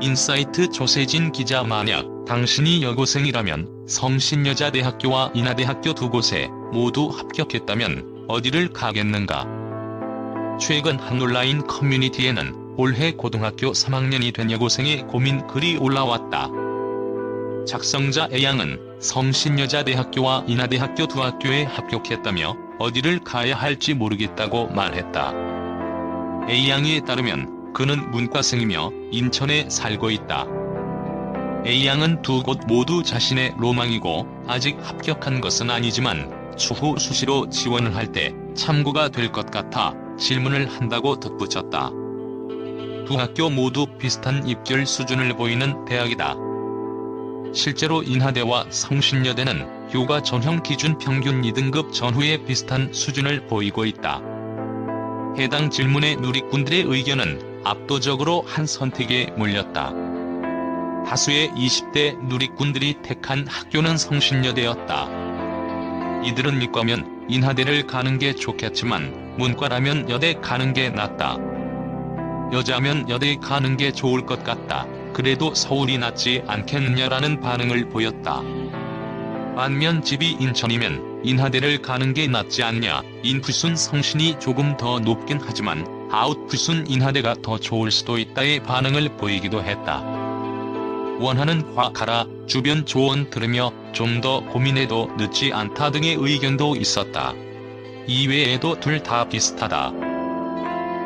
인사이트 조세진 기자 만약 당신이 여고생이라면 성신여자대학교와 인하대학교 두 곳에 모두 합격했다면 어디를 가겠는가? 최근 한 온라인 커뮤니티에는 올해 고등학교 3학년이 된 여고생의 고민 글이 올라왔다. 작성자 A양은 성신여자대학교와 인하대학교 두 학교에 합격했다며 어디를 가야 할지 모르겠다고 말했다. A양에 따르면 그는 문과생이며 인천에 살고 있다. A양은 두 곳 모두 자신의 로망이고 아직 합격한 것은 아니지만 추후 수시로 지원을 할 때 참고가 될 것 같아 질문을 한다고 덧붙였다. 두 학교 모두 비슷한 입결 수준을 보이는 대학이다. 실제로 인하대와 성신여대는 교과 전형 기준 평균 2등급 전후에 비슷한 수준을 보이고 있다. 해당 질문에 누리꾼들의 의견은 압도적으로 한 선택에 몰렸다. 다수의 20대 누리꾼들이 택한 학교는 성신여대였다. 이들은 이과면 인하대를 가는 게 좋겠지만 문과라면 여대 가는 게 낫다. 여자면 여대 가는 게 좋을 것 같다. 그래도 서울이 낫지 않겠느냐라는 반응을 보였다. 반면 집이 인천이면 인하대를 가는 게 낫지 않냐. 인풋순 성신이 조금 더 높긴 하지만 아웃풋순 인하대가 더 좋을 수도 있다의 반응을 보이기도 했다. 원하는 과 가라, 주변 조언 들으며 좀 더 고민해도 늦지 않다 등의 의견도 있었다. 이외에도 둘 다 비슷하다.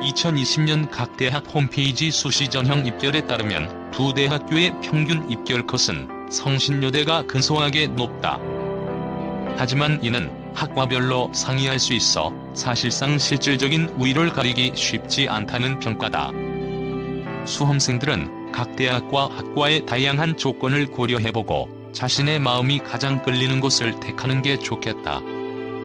2020년 각 대학 홈페이지 수시 전형 입결에 따르면 두 대학교의 평균 입결 컷은 성신여대가 근소하게 높다. 하지만 이는 학과별로 상이할 수 있어 사실상 실질적인 우위를 가리기 쉽지 않다는 평가다. 수험생들은 각 대학과 학과의 다양한 조건을 고려해보고 자신의 마음이 가장 끌리는 곳을 택하는 게 좋겠다.